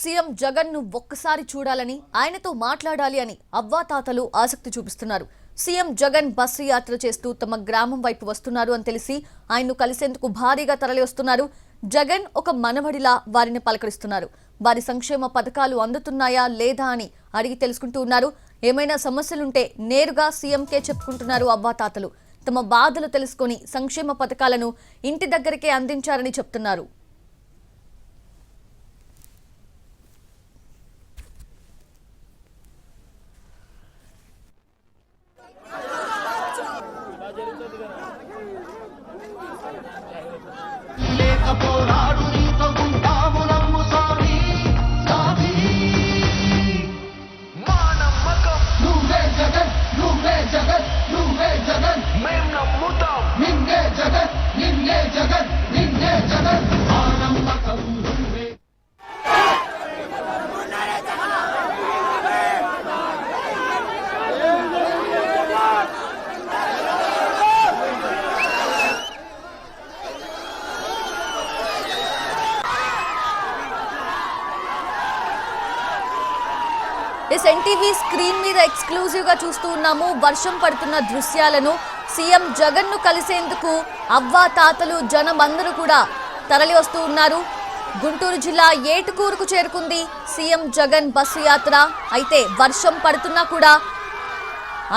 CM జగన్ను ఒక్కసారి చూడాలని ఆయనతో మాట్లాడాలి అని అవ్వాతాతలు ఆసక్తి చూపిస్తున్నారు. సీఎం జగన్ బస్సు యాత్ర చేస్తూ తమ గ్రామం వైపు వస్తున్నారు అని తెలిసి ఆయన్ను కలిసేందుకు భారీగా తరలి వస్తున్నారు జగన్ ఒక మనవడిలా వారిని పలకరిస్తున్నారు. వారి సంక్షేమ పథకాలు అందుతున్నాయా లేదా అని అడిగి తెలుసుకుంటూ ఉన్నారు. ఏమైనా సమస్యలుంటే నేరుగా సీఎంకే చెప్పుకుంటున్నారు అవ్వాతాతలు తమ బాధలు తెలుసుకొని సంక్షేమ పథకాలను ఇంటి దగ్గరికే అందించారని చెప్తున్నారు. a por ఎస్ ఎన్టీవీ స్క్రీన్ మీద ఎక్స్క్లూజివ్గా చూస్తూ ఉన్నాము. వర్షం పడుతున్న దృశ్యాలను సీఎం జగన్ను కలిసేందుకు అవ్వా తాతలు జనం అందరూ కూడా తరలి వస్తూ ఉన్నారు. గుంటూరు జిల్లా ఏటుకూరుకు చేరుకుంది సీఎం జగన్ బస్సు యాత్ర. అయితే వర్షం పడుతున్నా కూడా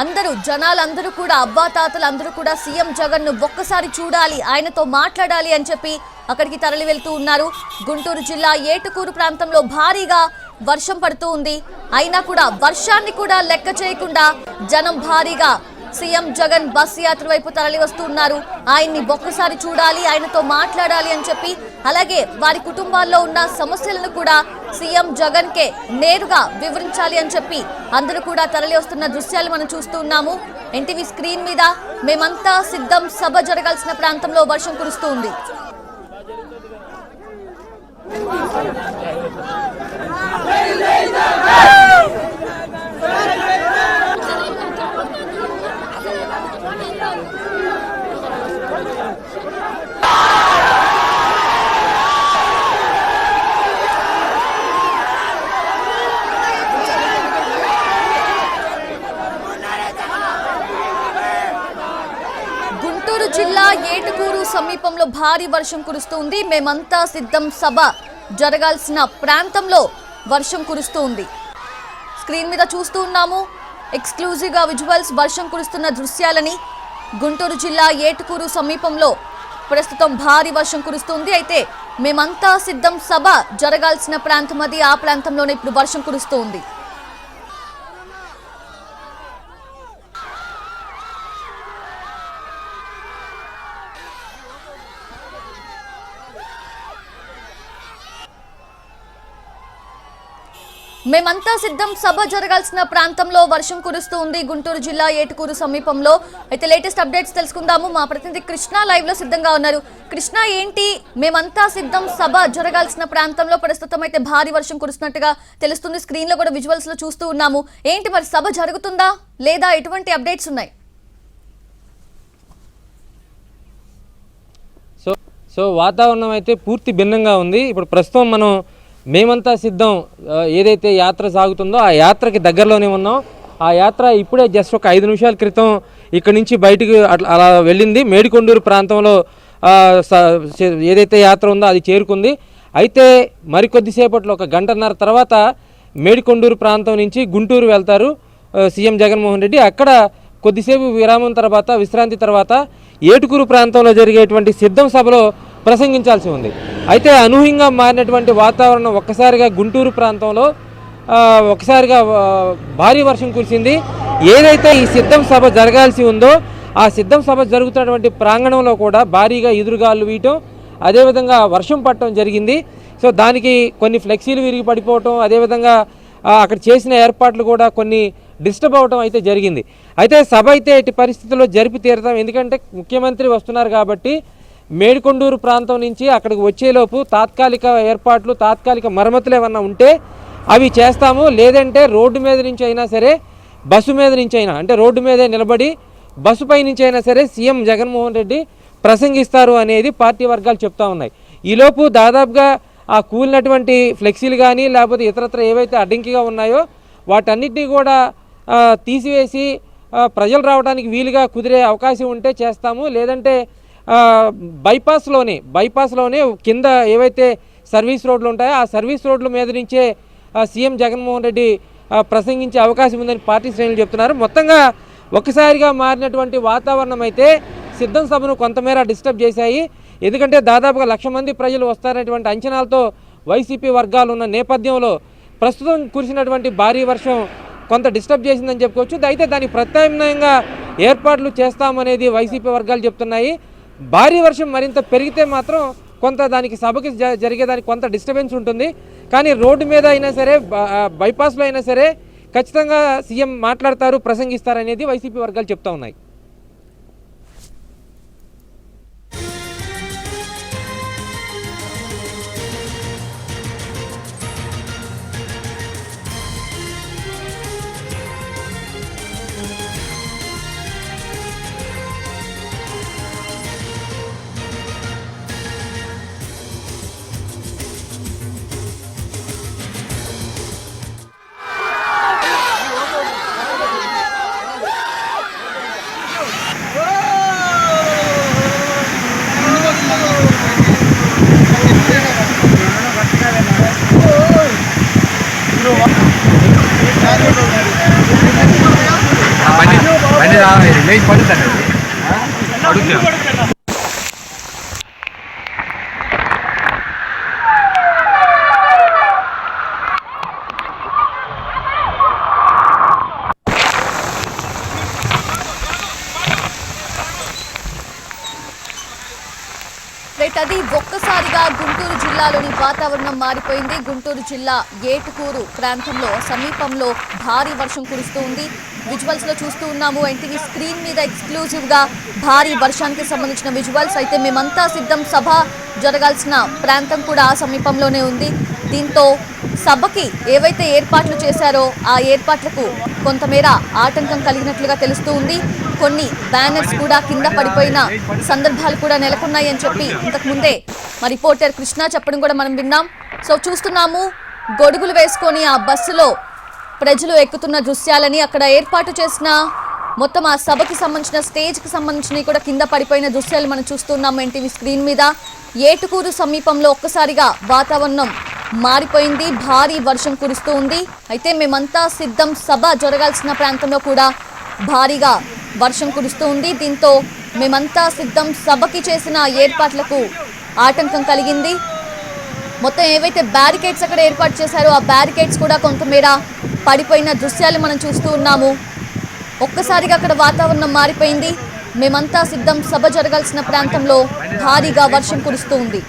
అందరూ జనాలందరూ కూడా అబ్బా తాతలు అందరూ కూడా సీఎం జగన్ను ఒక్కసారి చూడాలి ఆయనతో మాట్లాడాలి అని చెప్పి అక్కడికి తరలి వెళ్తూ ఉన్నారు. గుంటూరు జిల్లా ఏటుకూరు ప్రాంతంలో భారీగా వర్షం పడుతూ ఉంది. అయినా కూడా వర్షాన్ని కూడా లెక్క చేయకుండా జనం భారీగా సీఎం జగన్ బస్ యాత్ర వైపు తరలి వస్తూ ఉన్నారు. ఆయన్ని ఒక్కసారి చూడాలి ఆయనతో మాట్లాడాలి అని చెప్పి అలాగే వారి కుటుంబాల్లో ఉన్న సమస్యలను కూడా సీఎం జగన్ కే నేరుగా వివరించాలి అని చెప్పి అందరూ కూడా తరలి వస్తున్న దృశ్యాలు మనం చూస్తూ ఉన్నాము. ఎన్టీవీ స్క్రీన్ మీద మేమంతా సిద్ధం సభ జరగాల్సిన ప్రాంతంలో వర్షం కురుస్తూ ఉంది. గుంటూరు జిల్లా ఏటుకూరు సమీపంలో భారీ వర్షం కురుస్తుంది మేమంతా సిద్ధం సభ జరగాల్సిన ప్రాంతంలో వర్షం కురుస్తూ ఉంది. స్క్రీన్ మీద చూస్తూ ఉన్నాము. ఎక్స్క్లూజివ్గా విజువల్స్ వర్షం కురుస్తున్న దృశ్యాలని. గుంటూరు జిల్లా ఏటుకూరు సమీపంలో ప్రస్తుతం భారీ వర్షం కురుస్తుంది. అయితే మేమంతా సిద్ధం సభ జరగాల్సిన ప్రాంతం అది. ఆ ప్రాంతంలోనే ఇప్పుడు వర్షం కురుస్తూ ఉంది మేమంతా సిద్ధం. సభ జరగాల్సిన ప్రాంతంలో వర్షం కురుస్తూ ఉంది. గుంటూరు జిల్లా ఏటుకూరు సమీపంలో. అయితే లేటెస్ట్ అప్డేట్స్ తెలుసుకుందాము. మా ప్రతినిధి కృష్ణ లైవ్లో సిద్ధంగా ఉన్నారు. కృష్ణ ఏంటి? మేమంతా సిద్ధం. సభ జరగాల్సిన ప్రాంతంలో ప్రస్తుతం అయితే భారీ వర్షం కురుస్తున్నట్టుగా తెలుస్తుంది. స్క్రీన్లో కూడా విజువల్స్లో చూస్తూ ఉన్నాము. ఏంటి మరి సభ జరుగుతుందా? లేదా ఎటువంటి అప్డేట్స్ ఉన్నాయి? సో సో వాతావరణం అయితే పూర్తి భిన్నంగా ఉంది. ఇప్పుడు ప్రస్తుతం మనం మేమంతా సిద్ధం ఏదైతే యాత్ర సాగుతుందో ఆ యాత్రకి దగ్గరలోనే ఉన్నాం. ఆ యాత్ర ఇప్పుడే జస్ట్ ఒక ఐదు నిమిషాల క్రితం ఇక్కడ నుంచి బయటికి అట్లా అలా వెళ్ళింది. మేడికొండూరు ప్రాంతంలో స- ఏదైతే యాత్ర ఉందో అది చేరుకుంది. అయితే మరికొద్దిసేపట్లో ఒక గంటన్నర తర్వాత మేడికొండూరు ప్రాంతం నుంచి గుంటూరు వెళ్తారు సీఎం జగన్మోహన్ రెడ్డి. అక్కడ కొద్దిసేపు విరామం తర్వాత విశ్రాంతి తర్వాత ఏటుకూరు ప్రాంతంలో జరిగేటువంటి సిద్ధం సభలో ప్రసంగించాల్సి ఉంది. అయితే అనూహ్యంగా మారినటువంటి వాతావరణం ఒక్కసారిగా గుంటూరు ప్రాంతంలో ఒకసారిగా భారీ వర్షం కురిసింది. ఏదైతే ఈ సిద్ధం సభ జరగాల్సి ఉందో ఆ సిద్ధం సభ జరుగుతున్నటువంటి ప్రాంగణంలో కూడా భారీగా ఎదురుగాలు వీయటం అదేవిధంగా వర్షం పడటం జరిగింది. సో దానికి కొన్ని ఫ్లెక్సీలు విరిగి పడిపోవటం అదేవిధంగా అక్కడ చేసిన ఏర్పాట్లు కూడా కొన్ని డిస్టర్బ్ అవటం అయితే జరిగింది. అయితే సభ అయితే ఎట్టి పరిస్థితుల్లో జరిపి తీరుతాం. ఎందుకంటే ముఖ్యమంత్రి వస్తున్నారు కాబట్టి మేడికొండూరు ప్రాంతం నుంచి అక్కడికి వచ్చేలోపు తాత్కాలిక ఏర్పాట్లు తాత్కాలిక మరమ్మతులు ఏమన్నా ఉంటే అవి చేస్తాము. లేదంటే రోడ్డు మీద నుంచి అయినా సరే బస్సు మీద నుంచి అయినా అంటే రోడ్డు మీదే నిలబడి బస్సు పై నుంచి అయినా సరే సీఎం జగన్మోహన్ రెడ్డి ప్రసంగిస్తారు అనేది పార్టీ వర్గాలు చెప్తా ఉన్నాయి. ఈలోపు దాదాపుగా ఆ కూలినటువంటి ఫ్లెక్సీలు కానీ లేకపోతే ఇతరత్ర ఏవైతే అడ్డంకిగా ఉన్నాయో వాటన్నిటినీ కూడా తీసివేసి ప్రజలు రావడానికి వీలుగా కుదిరే అవకాశం ఉంటే చేస్తాము. లేదంటే బైపాస్లోనే బైపాస్లోనే కింద ఏవైతే సర్వీస్ రోడ్లు ఉంటాయో ఆ సర్వీస్ రోడ్ల మీద నుంచే సీఎం జగన్మోహన్ రెడ్డి ప్రసంగించే అవకాశం ఉందని పార్టీ శ్రేణులు చెప్తున్నారు. మొత్తంగా ఒక్కసారిగా మారినటువంటి వాతావరణం అయితే సిద్ధం సభను కొంతమేర డిస్టర్బ్ చేశాయి. ఎందుకంటే దాదాపుగా లక్ష మంది ప్రజలు వస్తారనేటువంటి అంచనాలతో వైసీపీ వర్గాలు ఉన్న నేపథ్యంలో ప్రస్తుతం కురిసినటువంటి భారీ వర్షం కొంత డిస్టర్బ్ చేసిందని చెప్పుకోవచ్చు. అయితే దానికి ప్రత్యామ్నాయంగా ఏర్పాట్లు చేస్తామనేది వైసీపీ వర్గాలు చెప్తున్నాయి. భారీ వర్షం మరింత పెరిగితే మాత్రం కొంత దానికి సభకి జ- జరిగేదానికి కొంత డిస్టర్బెన్స్ ఉంటుంది. కానీ రోడ్డు మీద అయినా సరే బైపాస్లో అయినా సరే ఖచ్చితంగా సీఎం మాట్లాడతారు ప్రసంగిస్తారనేది వైసీపీ వర్గాలు చెప్తా ఉన్నాయి. పడుతుంది? అది ఒక్కసారిగా గుంటూరు జిల్లాలోని వాతావరణం మారిపోయింది. గుంటూరు జిల్లా ఏటుకూరు ప్రాంతంలో సమీపంలో భారీ వర్షం కురుస్తూ ఉంది. విజువల్స్లో చూస్తూ ఉన్నాము. ఎన్టీవీ స్క్రీన్ మీద ఎక్స్క్లూజివ్గా భారీ వర్షానికి సంబంధించిన విజువల్స్ అయితే మేమంతా సిద్ధం. సభ జరగాల్సిన ప్రాంతం కూడా ఆ సమీపంలోనే ఉంది. దీంతో సభకి ఏవైతే ఏర్పాట్లు చేశారో ఆ ఏర్పాట్లకు కొంతమేర ఆటంకం కలిగినట్లుగా తెలుస్తూ ఉంది. కొన్ని బ్యానర్స్ కూడా కింద పడిపోయిన సందర్భాలు కూడా నెలకొన్నాయి అని చెప్పి ఇంతకు ముందే మా రిపోర్టర్ కృష్ణ చెప్పడం కూడా మనం విన్నాం. సో చూస్తున్నాము గొడుగులు వేసుకొని ఆ బస్సులో ప్రజలు ఎక్కుతున్న దృశ్యాలని అక్కడ ఏర్పాటు చేసిన మొత్తం ఆ సభకి సంబంధించిన స్టేజ్కి సంబంధించినవి కూడా కింద పడిపోయిన దృశ్యాలు మనం చూస్తున్నాము ఎన్టీవీ స్క్రీన్ మీద. ఏటుకూరు సమీపంలో ఒక్కసారిగా వాతావరణం మారిపోయింది. భారీ వర్షం కురుస్తూ ఉంది. అయితే మేమంతా సిద్ధం. సభ జరగాల్సిన ప్రాంతంలో కూడా భారీగా వర్షం కురుస్తూ ఉంది. దీంతో మేమంతా సిద్ధం. సభకి చేసిన ఏర్పాట్లకు ఆటంకం కలిగింది. మొత్తం ఏవైతే బ్యారికేడ్స్ అక్కడ ఏర్పాటు చేశారో ఆ బ్యారికేడ్స్ కూడా కొంతమేర పడిపోయిన దృశ్యాలు మనం చూస్తూ ఉన్నాము. ఒక్కసారిగా అక్కడ వాతావరణం మారిపోయింది. మేమంతా సిద్ధం. సభ జరగాల్సిన ప్రాంతంలో భారీగా వర్షం కురుస్తూ ఉంది.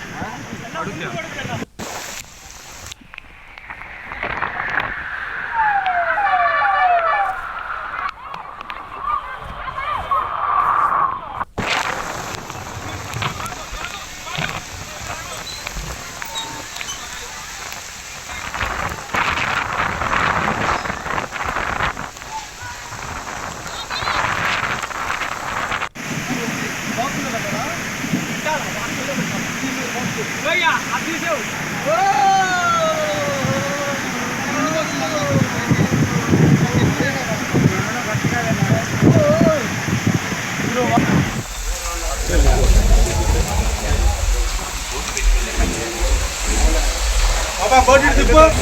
Olha, aviseu. Baba.